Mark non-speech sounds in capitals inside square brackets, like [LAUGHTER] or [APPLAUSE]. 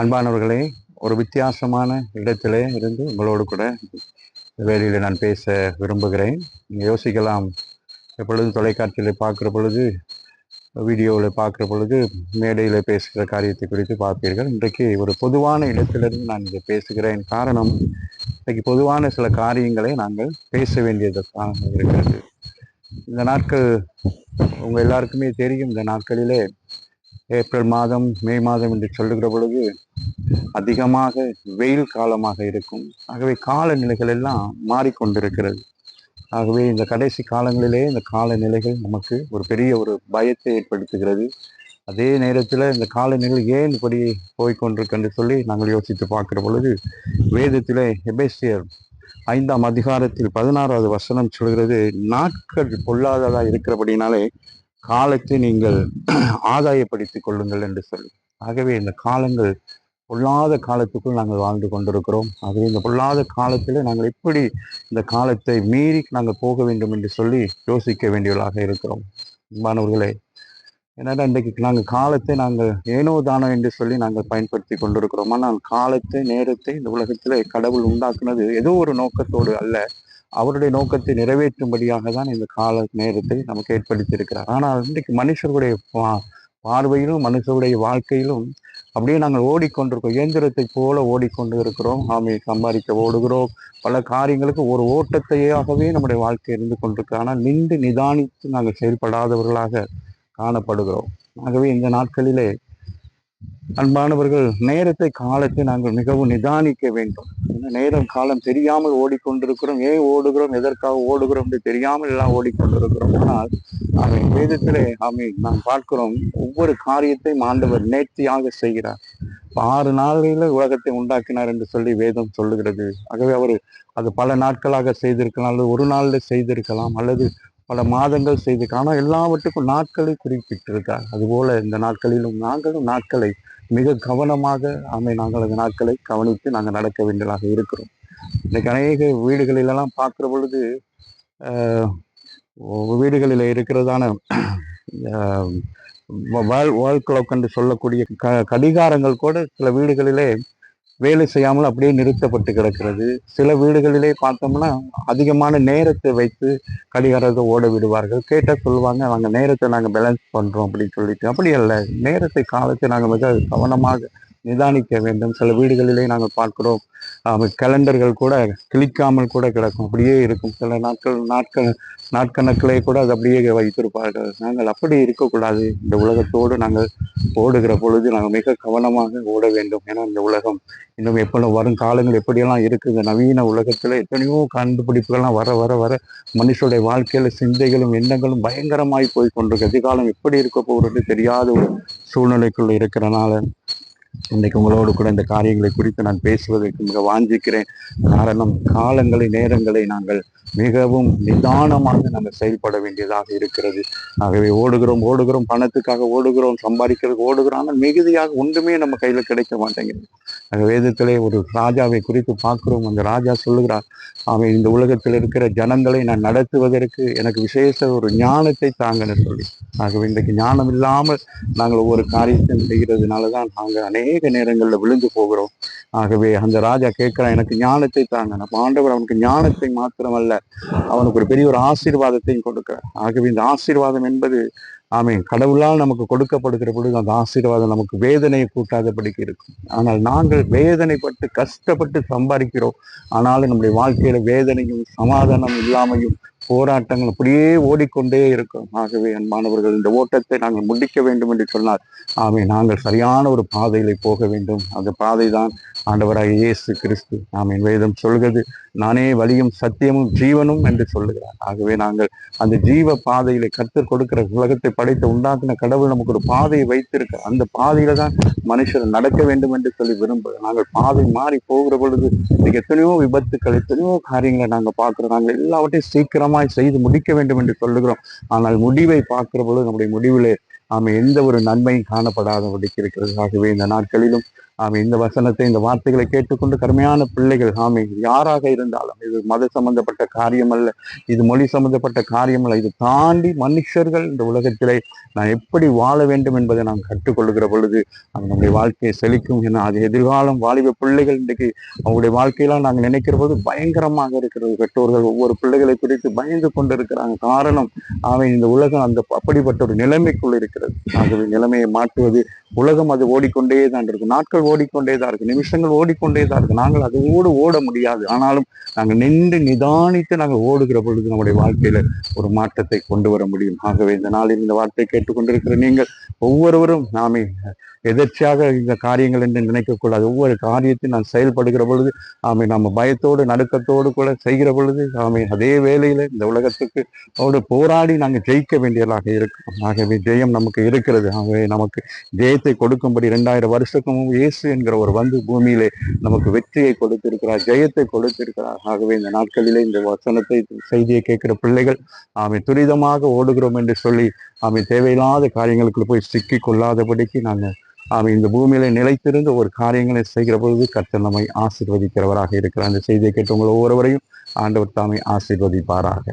அன்பானவர்களே ஒரு வித்தியாசமான இடத்திலே இருந்து உங்களோடு கூட வேலையில் நான் பேச விரும்புகிறேன். நீங்கள் யோசிக்கலாம் எப்பொழுதும் தொலைக்காட்சியில் பார்க்குற பொழுது வீடியோவில் பார்க்குற பொழுது மேடையில் பேசுகிற காரியத்தை குறித்து பார்ப்பீர்கள். இன்றைக்கு ஒரு பொதுவான இடத்திலிருந்து நான் இங்கே பேசுகிறேன். காரணம் இன்றைக்கு பொதுவான சில காரியங்களை நாங்கள் பேச வேண்டியதாக இருக்கிறது. இந்த நாட்கள் உங்கள் எல்லாருக்குமே தெரியும். இந்த நாட்களிலே ஏப்ரல் மாதம் மே மாதம் என்று சொல்லுகிற பொழுது அதிகமாக வெயில் காலமாக இருக்கும். ஆகவே காலநிலைகள் எல்லாம் மாறிக்கொண்டிருக்கிறது. ஆகவே இந்த கடைசி காலங்களிலே இந்த காலநிலைகள் நமக்கு ஒரு பெரிய ஒரு பயத்தை ஏற்படுத்துகிறது. அதே நேரத்தில் இந்த காலநிலை ஏன் இப்படி போய்கொண்டிருக்கு என்று சொல்லி நாங்கள் யோசித்து பார்க்கிற பொழுது வேதத்தில் எபேசியர் ஐந்தாம் அதிகாரத்தில் பதினாறாவது வசனம் சொல்கிறது நாட்கள் பொல்லாததாக இருக்கிறபடினாலே காலத்தை நீங்கள் [CLEARS THROAT] ஆதாயப்படுத்திக் கொள்ளுங்கள் என்று சொல்லி. ஆகவே இந்த காலங்கள் பொல்லாத காலத்துக்குள் நாங்கள் வாழ்ந்து கொண்டிருக்கிறோம். ஆகவே இந்த பொல்லாத காலத்தில் நாங்கள் எப்படி இந்த காலத்தை மீறி நாங்கள் போக வேண்டும் என்று சொல்லி யோசிக்க வேண்டியவர்களாக இருக்கிறோம். மாணவர்களே என்னடா இன்றைக்கு நாங்கள் காலத்தை நாங்கள் ஏனோ தானோ என்று சொல்லி நாங்கள் பயன்படுத்தி கொண்டிருக்கிறோம். ஆனால் காலத்தை நேரத்தை இந்த உலகத்தில் கடவுள் உண்டாக்குனது ஏதோ ஒரு நோக்கத்தோடு அல்ல. அவருடைய நோக்கத்தை நிறைவேற்றும்படியாக தான் இந்த கால நேரத்தை நமக்கு ஏற்படுத்தியிருக்கிறார். ஆனால் இன்றைக்கு மனுஷருடைய பா- பார்வையிலும் மனுஷருடைய வாழ்க்கையிலும் அப்படியே நாங்கள் ஓடிக்கொண்டிருக்கோம் இயந்திரத்தை போல ஓடிக்கொண்டு இருக்கிறோம். ஆமை சம்பாதிக்க ஓடுகிறோம். பல காரியங்களுக்கு ஒரு ஓட்டத்தையாகவே நம்முடைய வாழ்க்கை இருந்து கொண்டிருக்கு. ஆனால் நின்று நிதானித்து நாங்கள் செயல்படாதவர்களாக காணப்படுகிறோம். ஆகவே இந்த நாட்களிலே அன்பானவர்கள் நேரத்தை காலத்தை நாங்கள் மிகவும் நிதானிக்க வேண்டும். நேரம் காலம் தெரியாமல் ஓடிக்கொண்டிருக்கிறோம். ஏன் ஓடுகிறோம்? எதற்காக ஓடுகிறோம் என்று தெரியாமல் எல்லாம் ஓடிக்கொண்டிருக்கிறோம். ஆனால் அவை வேதத்திலே அவை நாம் பார்க்கிறோம் ஒவ்வொரு காரியத்தையும் ஆண்டவர் நேர்த்தியாக செய்கிறார். ஆறு நாளில உலகத்தை உண்டாக்கினார் என்று சொல்லி வேதம் சொல்லுகிறது. ஆகவே அவர் அது பல நாட்களாக செய்திருக்கலாம் அல்லது ஒரு நாளில் செய்திருக்கலாம் அல்லது பல மாதங்கள் செய்து ஆனால் எல்லாவற்றுக்கும் நாட்களை குறிப்பிட்டிருக்கார் அதுபோல இந்த நாட்களிலும் நாங்களும் நாட்களை மிக கவனமாக ஆமை நாங்கள் அந்த நாட்களை கவனித்து நாங்கள் நடக்க வேண்டியதாக இருக்கிறோம் இன்னைக்கு அநேக வீடுகளிலெல்லாம் பார்க்குற பொழுது வீடுகளில் இருக்கிறதான வேர்ல் வேர்ல்ட் கிளாக் என்று சொல்லக்கூடிய க கடிகாரங்கள் கூட சில வீடுகளிலே வேலை செய்யாமல் அப்படியே நிறுத்தப்பட்டு கிடக்கிறது. சில வீடுகளிலே பார்த்தோம்னா அதிகமான நேரத்தை வைத்து கடிகாரத்தை ஓட விடுவார்கள். கேட்டால் சொல்லுவாங்க நாங்கள் நேரத்தை நாங்கள் பேலன்ஸ் பண்ணுறோம் அப்படின்னு சொல்லிட்டு. அப்படி இல்லை நேரத்தை காலத்தை நாங்கள் மிக கவனமாக நிதானிக்க வேண்டும். சில வீடுகளிலே நாங்கள் பார்க்கிறோம் கேலண்டர்கள் கூட கிளிக்காமல் கூட கிடக்கும். அப்படியே இருக்கும். சில நாட்கள் நாட்கள் நாட்கணக்கிலே கூட அது அப்படியே வைத்திருப்பார்கள். நாங்கள் அப்படி இருக்கக்கூடாது. இந்த உலகத்தோடு நாங்கள் ஓடுகிற பொழுது நாங்கள் மிக கவனமாக ஓட வேண்டும். ஏன்னா இந்த உலகம் இன்னும் எப்போ வரும் காலங்கள் எப்படியெல்லாம் இருக்குது? நவீன உலகத்தில் எத்தனையோ கண்டுபிடிப்புகள்லாம் வர வர வர மனுஷனுடைய வாழ்க்கையில் சிந்தைகளும் எண்ணங்களும் பயங்கரமாய் போய் கொண்டிருக்கு. எதிர்காலம் எப்படி இருக்க போகிறது தெரியாத ஒரு சூழ்நிலைக்குள்ள இருக்கிறனால இன்னைக்கு உங்களோடு கூட இந்த காரியங்களை குறித்து நான் பேசுவதற்கு மிக வாஞ்சிக்கிறேன். காரணம் காலங்களை நேரங்களை நாங்கள் மிகவும் நிதானமாக நாங்கள் செயல்பட வேண்டியதாக இருக்கிறது. ஆகவே ஓடுகிறோம் ஓடுகிறோம் பணத்துக்காக ஓடுகிறோம் சம்பாதிக்கிறதுக்கு ஓடுகிறோம் ஆனால் மிகுதியாக ஒன்றுமே நம்ம கையில் கிடைக்க மாட்டேங்குது. நாங்கள் வேதத்திலே ஒரு ராஜாவை குறித்து பார்க்கிறோம். அந்த ராஜா சொல்லுகிறார் அவன் இந்த உலகத்தில் இருக்கிற ஜனங்களை நான் நடத்துவதற்கு எனக்கு விசேஷ ஒரு ஞானத்தை தாங்கன்னு சொல்லி. ஆகவே இன்றைக்கு ஞானம் இல்லாமல் நாங்கள் ஒவ்வொரு காரியத்தையும் செய்கிறதுனால தான் நாங்கள் அநேக அநேக நேரங்களில் விழுந்து போகிறோம். ஆகவே அந்த ராஜா கேட்கிறான் எனக்கு ஞானத்தை தாங்க. நம்ம ஆண்டவர் அவனுக்கு ஞானத்தை மாத்திரமல்ல. அவனுக்கு ஒரு பெரிய ஒரு ஆசீர்வாதத்தையும் கொடுக்கிறார் ஆகவே இந்த ஆசீர்வாதம் என்பது ஆமே கடவுளால் நமக்கு கொடுக்கப்படுகிற பொழுது அந்த ஆசீர்வாதம் நமக்கு வேதனையை கூட்டாதபடிக்கு இருக்கும். ஆனால் நாங்கள் வேதனைப்பட்டு கஷ்டப்பட்டு சம்பாதிக்கிறோம். ஆனாலும் நம்முடைய வாழ்க்கையில வேதனையும் சமாதானம் இல்லாமையும் போராட்டங்கள் அப்படியே ஓடிக்கொண்டே இருக்கும். ஆகவே அன்பானவர்கள் இந்த ஓட்டத்தை நாங்கள் முடிக்க வேண்டும் என்று சொன்னார் ஆகவே நாங்கள் சரியான ஒரு பாதையில போக வேண்டும். அந்த பாதை தான் ஆண்டவராக இயேசு கிறிஸ்து ஆமீன் வேதம் சொல்கிறது நானே வழியும் சத்தியமும் ஜீவனும் என்று சொல்லுகிறார். ஆகவே நாங்கள் அந்த ஜீவ பாதையில கற்றுக் கொடுக்கிற உலகத்தை படைத்து உண்டாக்கின கடவுள் நமக்கு ஒரு பாதையை வைத்திருக்க அந்த பாதையில தான் மனுஷர் நடக்க வேண்டும் என்று சொல்லி விரும்புகிறோம். நாங்கள் பாதை மாறி போகிற பொழுது இன்னைக்கு எத்தனையோ விபத்துக்கள் எத்தனையோ காரியங்களை நாங்கள் பார்க்கிறோம். நாங்கள் எல்லாவற்றையும் சீக்கிரமாய் செய்து முடிக்க வேண்டும் என்று சொல்லுகிறோம். ஆனால் முடிவை பார்க்கிற பொழுது நம்முடைய முடிவிலே நாம் எந்த ஒரு நன்மையும் காணப்படாதபடிக்கு இருக்கிறது. ஆகவே இந்த நாட்களிலும் ஆமை இந்த வசனத்தை இந்த வார்த்தைகளை கேட்டுக்கொண்டு கருமையான பிள்ளைகள் ஆமை யாராக இருந்தாலும் இது மத சம்பந்தப்பட்ட காரியம் அல்ல இது மொழி சம்பந்தப்பட்ட காரியம் அல்ல இது தாண்டி மனுஷர்கள் இந்த உலகத்திலே நான் எப்படி வாழ வேண்டும் என்பதை நாம் கற்றுக்கொள்கிற பொழுது அது நம்முடைய வாழ்க்கையை செழிக்கும் என அது எதிர்காலம் வாலிப பிள்ளைகள் இன்றைக்கு அவங்களுடைய வாழ்க்கையெல்லாம் நாங்கள் நினைக்கிற போது பயங்கரமாக இருக்கிறது. பெற்றோர்கள் ஒவ்வொரு பிள்ளைகளை குறித்து பயந்து கொண்டு இருக்கிறாங்க காரணம் அவன் இந்த உலகம் அந்த அப்படிப்பட்ட ஒரு நிலைமைக்குள் இருக்கிறது. ஆகவே நிலைமையை மாற்றுவது உலகம் அது ஓடிக்கொண்டே தான் இருக்கும் நாட்கள் ஓடிக்கொண்டே தான் இருக்கு. நிமிஷங்கள் ஓடிக்கொண்டே தான் இருக்கு. நாங்கள் அதோடு ஓட முடியாது. ஆனாலும் நாங்கள் நின்று நிதானித்து நாங்கள் ஓடுகிற பொழுது நம்முடைய வாழ்க்கையில ஒரு மாற்றத்தை கொண்டு வர முடியும். ஆகவே இந்த நாளில் இந்த வார்த்தை கேட்டுக்கொண்டிருக்கிற நீங்கள் ஒவ்வொருவரும் நாமே எதர்ச்சியாக இந்த காரியங்கள் என்று நினைக்கக்கூடாது ஒவ்வொரு காரியத்தையும் நான் செயல்படுகிற பொழுது ஆமை நம்ம பயத்தோடு நடுக்கத்தோடு கூட செய்கிற பொழுது ஆமை அதே வேளையில் இந்த உலகத்துக்கு அவரோடு போராடி நாங்கள் ஜெயிக்க வேண்டியதாக இருக்கும். ஆகவே ஜெயம் நமக்கு இருக்கிறது. ஆகவே நமக்கு ஜெய ஜெயத்தை கொடுக்கும்படி இரண்டாயிரம் வருஷத்துக்கு இயேசு என்கிற ஒரு வந்து பூமியிலே நமக்கு வெற்றியை கொடுத்திருக்கிறார் ஜெயத்தை கொடுத்திருக்கிறார். ஆகவே இந்த நாட்களிலே இந்த வசனத்தை செய்தியை கேட்கிற பிள்ளைகள் ஆமை துரிதமாக ஓடுகிறோம் என்று சொல்லி ஆமை தேவையில்லாத காரியங்களுக்குள்ள போய் சிக்கி கொள்ளாதபடிக்கு நாங்கள் ஆமை இந்த பூமியில நிலைத்திருந்து ஒரு காரியங்களை செய்கிற பொழுது கர்த்தர் நம்மை ஆசீர்வதிக்கிறவராக இருக்கிறார். அந்த செய்தியை கேட்டவங்களை ஒவ்வொருவரையும் ஆண்டவர் தாமே ஆசீர்வதிப்பாராக.